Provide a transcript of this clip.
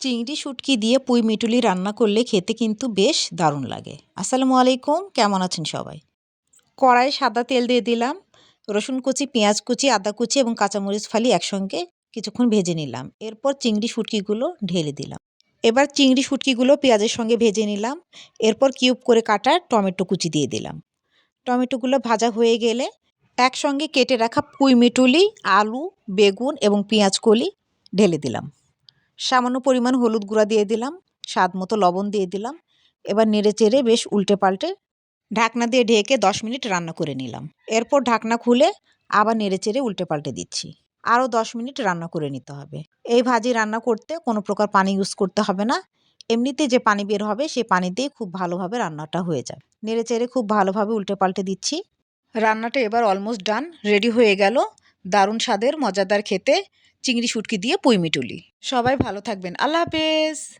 চিংড়ি শুটকি দিয়ে পুঁই মিটুলি রান্না করলে খেতে কিন্তু বেশ দারুণ লাগে। আসসালামু আলাইকুম, কেমন আছেন সবাই? কড়াই সাদা তেল দিয়ে দিলাম, রসুন কুচি, পেঁয়াজ কুচি, আদা কুচি এবং কাঁচামরিচ ফালি একসঙ্গে কিছুক্ষণ ভেজে নিলাম। এরপর চিংড়ি শুটকিগুলো ঢেলে দিলাম। এবার চিংড়ি শুটকিগুলো পেঁয়াজের সঙ্গে ভেজে নিলাম। এরপর কিউব করে কাটা টমেটো কুচি দিয়ে দিলাম। টমেটোগুলো ভাজা হয়ে গেলে একসঙ্গে কেটে রাখা পুঁই মিটুলি, আলু, বেগুন এবং পেঁয়াজ কলি ঢেলে দিলাম। সামান্য পরিমাণ হলুদ গুঁড়া দিয়ে দিলাম, স্বাদ মতো লবণ দিয়ে দিলাম। এবার নেড়ে চেড়ে বেশ উল্টে পাল্টে ঢাকনা দিয়ে ঢেকে দশ মিনিট রান্না করে নিলাম। এরপর ঢাকনা খুলে আবার নেড়ে চেড়ে উল্টে পাল্টে দিচ্ছি। আরও দশ মিনিট রান্না করে নিতে হবে। এই ভাজি রান্না করতে কোনো প্রকার পানি ইউজ করতে হবে না। এমনিতে যে পানি বের হবে সেই পানি দিয়ে খুব ভালোভাবে রান্নাটা হয়ে যাবে। নেড়ে চেড়ে খুব ভালোভাবে উল্টে পাল্টে দিচ্ছি। রান্নাটা এবার অলমোস্ট ডান রেডি হয়ে গেল। দারুণ স্বাদের, মজাদার খেতে। চিংড়ি শুটকি দিয়ে পুঁই মিটুলি। সবাই ভালো থাকবেন। আল্লাহ হাফেজ।